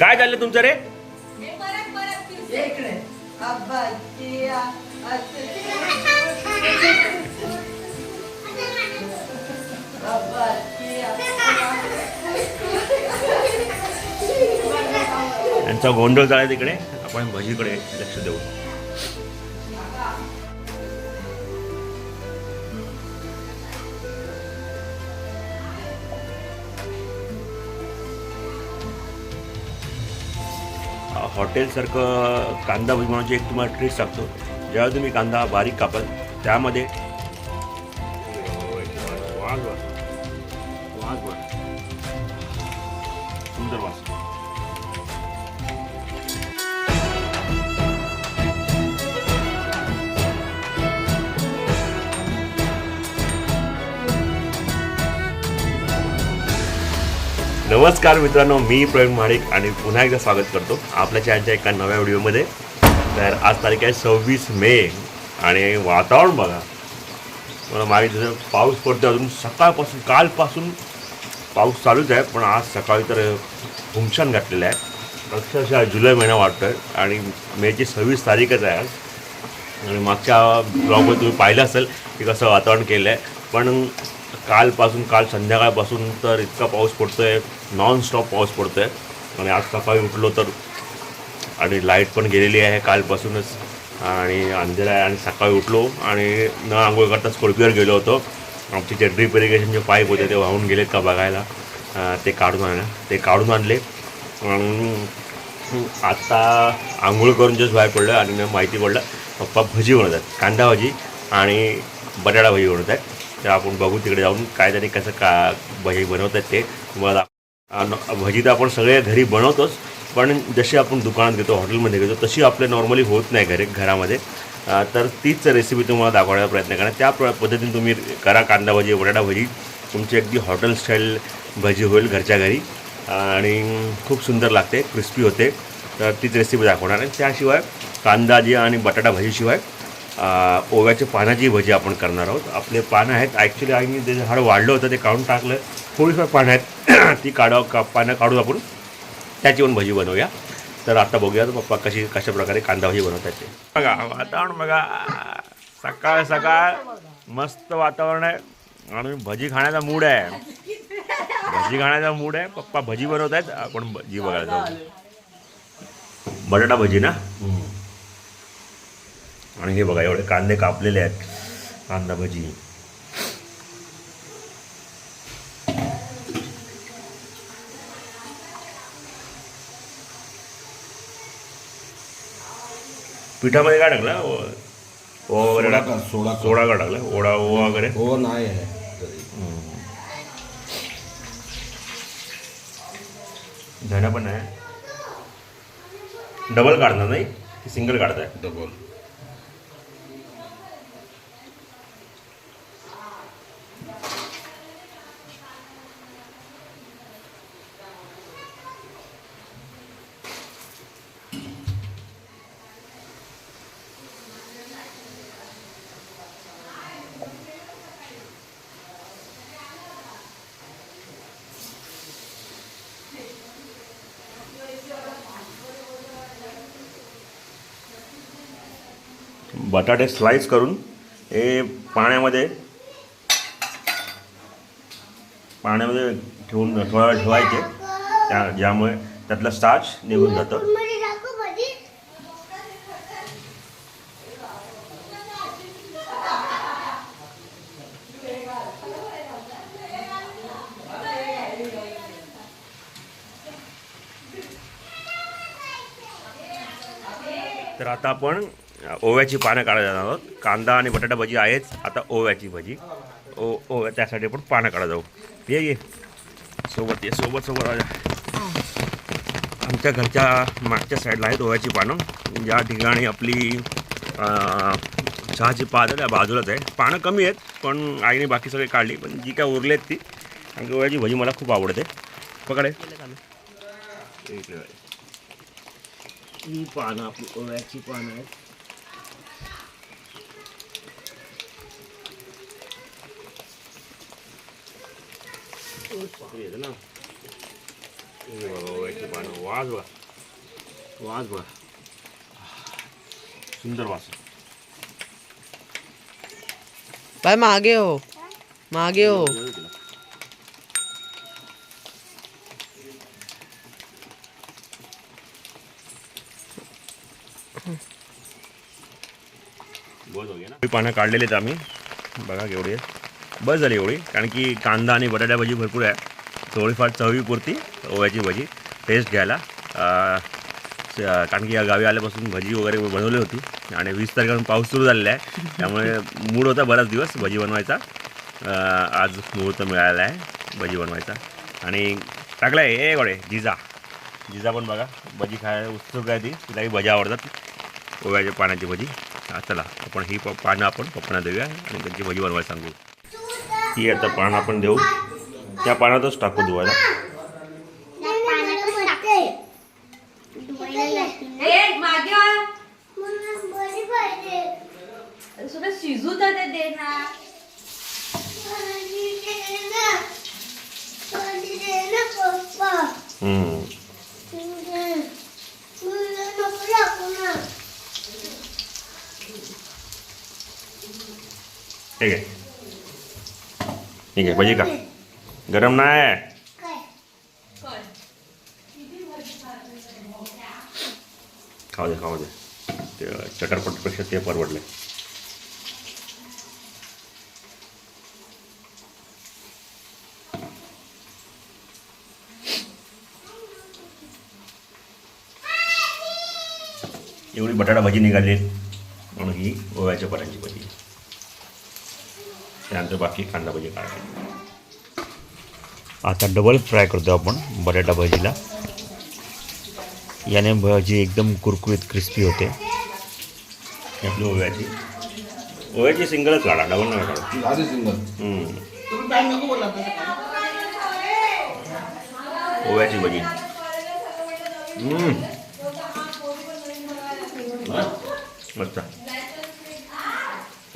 काय झालं तुमचं रे? यांचा गोंधळ झाला तिकडे. आपण भजीकडे लक्ष देऊ. हॉटेलसारखं कांदा भजी बनवायची एक तुम्हाला ट्रिक सांगतो. जेव्हा तुम्ही कांदा बारीक कापाल त्यामध्ये नमस्कार मित्रांनो मी प्रवीण महाडिक आणि पुन्हा एकदा स्वागत करतो आपल्या चॅनलच्या एका नव्या व्हिडिओमध्ये. तर आज तारीख आहे सव्वीस मे आणि वातावरण बघा. मला माहीत जसं पाऊस पडतो अजून सकाळपासून कालपासून पाऊस चालूच आहे पण आज सकाळी तर हुमशान घातलेलं आहे. अक्षरशः जुलै महिना वाटतो आहे आणि मेची सव्वीस तारीखच आहे आज. आणि मागच्या ब्लॉगमध्ये तुम्ही पाहिलं असेल की कसं वातावरण केलं आहे पण कालपासून काल संध्याकाळपासून तर इतका पाऊस पडतो आहे नॉन स्टॉप पाऊस पडतो आहे आणि आज सकाळी उठलो तर आणि लाइट पण गेलेली आहे कालपासूनच. आणि अंधेरा आहे आणि सकाळी उठलो आणि न आंघोळ करता स्कॉर्पिओवर गेलो होतो. आमचे जे ड्रीप इरिगेशनचे पाईप होते ते वाहून गेलेत का बघायला. ते काढून आणा ते काढून आणले. आणि आत्ता आंघोळ करून जस्ट बाहेर पडलं आणि माहिती पडलं पप्पा भजी बनवत आहेत कांदा भजी आणि बटाटा भजी बनवत आहेत तर आपण बघू तिकडे जाऊन काय कसं का भजी बनवत आहेत ते. तुम्हाला भजी तर आपण सगळे घरी बनवतोच पण जशी आपण दुकानात घेतो हॉटेलमध्ये घेतो तशी आपल्या नॉर्मली होत नाही घरी घरामध्ये. तर तीच रेसिपी तुम्हाला दाखवण्याचा प्रयत्न करा त्या पद्धतीने तुम्ही करा कांदा भजी बटाटा भजी. तुमची अगदी हॉटेल स्टाईल भजी होईल घरच्या घरी. आणि खूप सुंदर लागते क्रिस्पी होते. तर तीच रेसिपी दाखवणार आहे. त्याशिवाय कांदा जी आणि बटाटा भजीशिवाय ओव्याच्या पानाची भजी आपण करणार आहोत. आपले पानं आहेत. ॲक्च्युली आम्ही ते झाड वाढलं होतं ते काढून टाकलं. थोडीफार पानं आहेत. ती काढा का पानं काढून आपण त्याची पण भजी बनवूया. तर आता बघूया तर पप्पा कशी कशा प्रकारे कांदा भजी बनवतात ते. बघा वातावरण बघा. सकाळ सकाळ मस्त वातावरण आहे. आणि भजी खाण्याचा मूड आहे. भजी खाण्याचा मूड आहे. पप्पा भजी बनवत आहेत. आपण भजी बघायला जाऊ. बटाटा भजी ना? आणि हे बघा एवढे कांदे कापलेले आहेत. कांदा भजी. पिठामध्ये काय टाकलं? ओ- ओवा वगैरे सोडा टाक का सोडा का सोडा का टाकला? ओडा ओवा वगैरे? हो नाही आहे. धना पण आहे. डबल काढणार नाही? सिंगल काढताय? डबल बटाटे स्लाइस करून हे पाण्यामध्ये पाण्यामध्ये ठेवून थोडा वेळ ठेवायचे. त्या ज्यामुळे त्यातलं स्टार्च निघून जातं. तर आता आपण ओव्याची पानं काढायला जाणार आहोत. कांदा आणि बटाटा भजी आहेच आता ओव्याची भजी. ओ ओव्या त्यासाठी आपण पानं काढा जाऊ. ये ये. सोबत ये सोबत सोबत आमच्या घरच्या मागच्या साईडला आहेत ओव्याची पानं. ज्या ठिकाणी आपली चहाची पात त्या बाजूलाच आहे पानं कमी आहेत पण आईने बाकी सगळे काढली. पण जी काय उरली आहेत ती आणि ओव्याची भजी मला खूप आवडते. पकडे. ही पानं आपली ओव्याची पानं आहेत. येतं ना हे बघा, ओव्याची पानं वास बघा वास बघा सुंदर वास। बाय मागे हो मागे हो। बस हो गया ना पानं काढलेले आहेत आम्ही बघा केवढी आहे बस झाली एवढी. कारण की कांदा आणि बटाट्या भाजी भरपूर आहे. थोडीफार चवीपुरती ओव्याची भजी. टेस्ट घ्यायला. कारण की या गावी आल्यापासून भजी वगैरे बनवली होती. आणि वीस तारखेपासून पाऊस सुरू झालेला आहे. त्यामुळे मूड होता बराच दिवस भजी बनवायचा. आज मुहूर्त मिळाला आहे भजी बनवायचा. आणि टाकला आहे. ए गोडे जिजा. जिजा पण बघा. भजी खायला उत्सुक आहे ती. तिलाही भजी आवडतात. ओव्याच्या पाण्याची भजी. चला. आपण ही प- पानं आपण पप्पांना देऊया आणि त्यांची भजी बनवायला सांगू. ही आता पानं आपण देऊ. त्या पाण्यातच टाकू धुवायला. शिजू तर ते दे ना. हम्म. ठीक आहे ठीक आहे भजी का गरम नाही खाऊ दे खाऊ दे ते चटरपटपेक्षा ते परवडले एवढी बटाटा भाजी निघाली म्हणून ही ओव्याच्या परांची भाजी त्यानंतर बाकी कांदा भजी काढायची. आता डबल फ्राय करतो आपण बटाटा भाजीला. याने भाजी एकदम कुरकुरीत क्रिस्पी होते. ही आपली ओव्याची. ओव्याची सिंगलच काढा डबल नाही काढा. सिंगल. ओव्याची भजी. मस्त.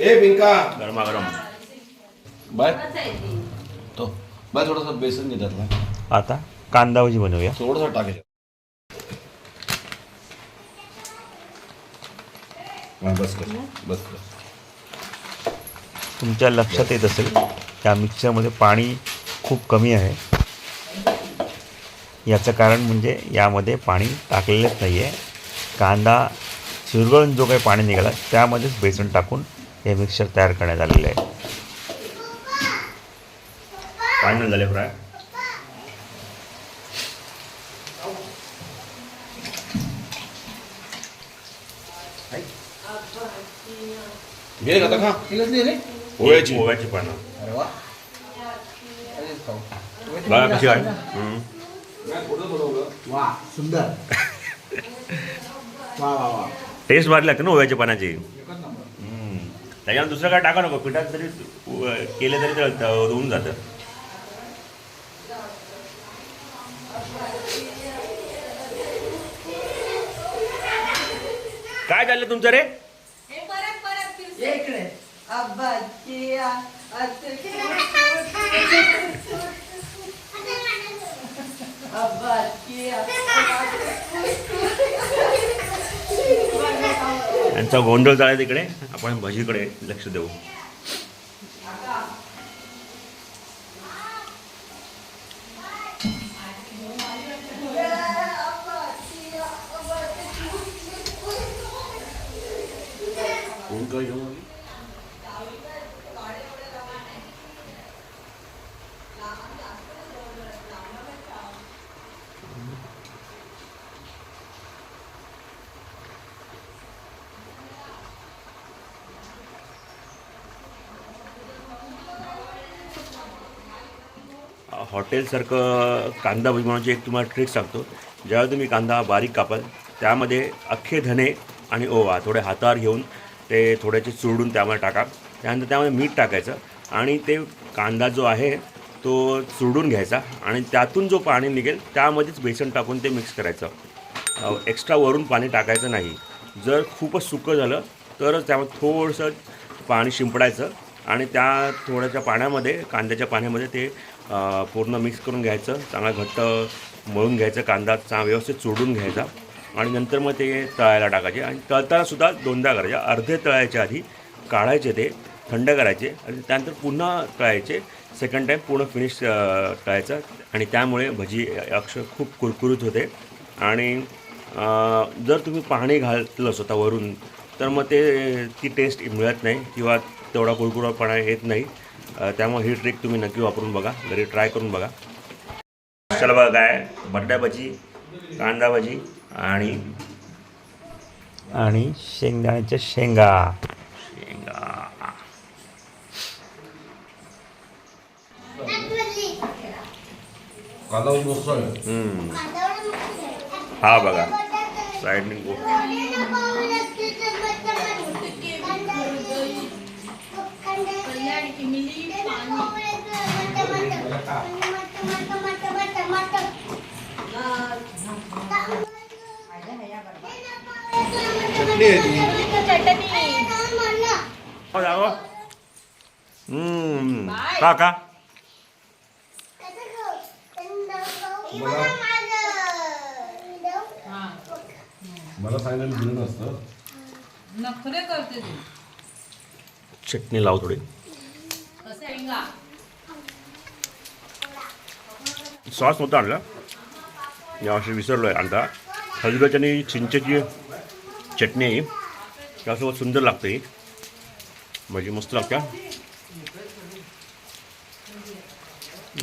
ए पिंका. गरमागरम. बाय. तो. बाय थोडासा बेसन घे त्यातला. आता कांदा भजी बनवूया. थोडासा टाकायचं. बस कर बस कर तुमच्या लक्षात येत असेल त्या मिक्सरमध्ये पाणी खूप कमी आहे. याचं कारण म्हणजे यामध्ये पाणी टाकलेलंच नाही आहे कांदा चिरगळून जो काही पाणी निघाला त्यामध्येच बेसन टाकून हे मिक्सर तयार करण्यात आलेलं आहे. फायनल झाले फ्राय. घे आता खा. ओव्याची ओव्याची पानं अरे वा. बघा कशी आहे? हम्म. वा सुंदर. वा वा वा. टेस्ट भारी लागते ना ओव्याच्या पाण्याची हम्म. त्याच्यावर दुसरं काय टाका नको पिठात तरी उ- केलं तरी ते होऊन जातं. काय झालं तुमचं रे? हे परत परत फिरते. इकडे. यांचा गोंधळ झाला तिकडे. आपण भजीकडे लक्ष देऊ. कोण घेऊन आली? हॉटेलसारखं कांदा भजी एक तुम्हाला ट्रिक सांगतो ज्यावेळी तुम्ही कांदा बारीक कापाल त्यामध्ये अख्खे धने आणि ओवा थोडे हातावर घेऊन ते थोड्याचे चुरडून त्यामध्ये टाका. त्यानंतर त्यामध्ये मीठ टाकायचं आणि ते कांदा जो आहे तो चुरडून घ्यायचा आणि त्यातून जो पाणी निघेल त्यामध्येच बेसन टाकून ते मिक्स करायचं. एक्स्ट्रा वरून पाणी टाकायचं नाही. जर खूपच सुकं झालं तरच त्यामध्ये थोडंसं पाणी शिंपडायचं आणि त्या थोड्याच्या पाण्यामध्ये कांद्याच्या पाण्यामध्ये ते पूर्ण मिक्स करून घ्यायचं. चांगला घट्ट मळून घ्यायचं कांदा चा व्यवस्थित चोडून घ्यायचा. आणि नंतर मग ते तळायला टाकायचे. आणि तळतानासुद्धा दोनदा करायचे. अर्धे तळायच्या आधी काढायचे ते थंड करायचे. आणि त्यानंतर पुन्हा तळायचे. सेकंड टाईम पूर्ण फिनिश तळायचं. आणि त्यामुळे भजी अक्ष खूप कुरकुरीत होते. आणि जर तुम्ही पाणी घातलं स्वतःवरून तर मग ते ती टेस्ट मिळत नाही किंवा तेवढा कुरकुरापणा येत नाही. त्यामुळे ही ट्रिक तुम्ही नक्की वापरून बघा. घरी ट्राय करून बघा. चला बघा काय बटाटा भजी कांदा भजी आणि आणि शेंगदाण्याच्या शेंगा. शेंगा. हा बघा. साईडने गो चटणी आहे ती. हो जागो हम्म. का का मला सांगितलं दिलं नसतं. नखरे करते तू. चटणी लाव थोडी. सॉस नव्हता आणला. यावर्षी विसरलो आहे आणता. हलव्याची आणि चिंचेची चटणी आहे. त्यासोबत सुंदर लागते. म्हणजे भजी मस्त लागते.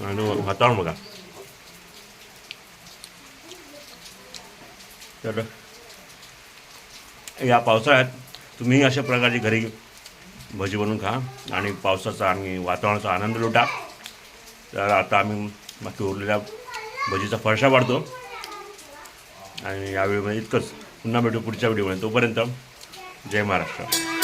आणि वातावरण बघा. तर या पावसाळ्यात तुम्ही अशा प्रकारची घरी भजी बनवून खा आणि पावसाचा आणि वातावरणाचा आनंद लुटा. तर आता आम्ही बाकी उरलेल्या भजीचा फरशा वाढतो. आणि या व्हिडिओमध्ये म्हणजे इतकंच. पुन्हा भेटू पुढच्या व्हिडिओमध्ये. तोपर्यंत जय महाराष्ट्र.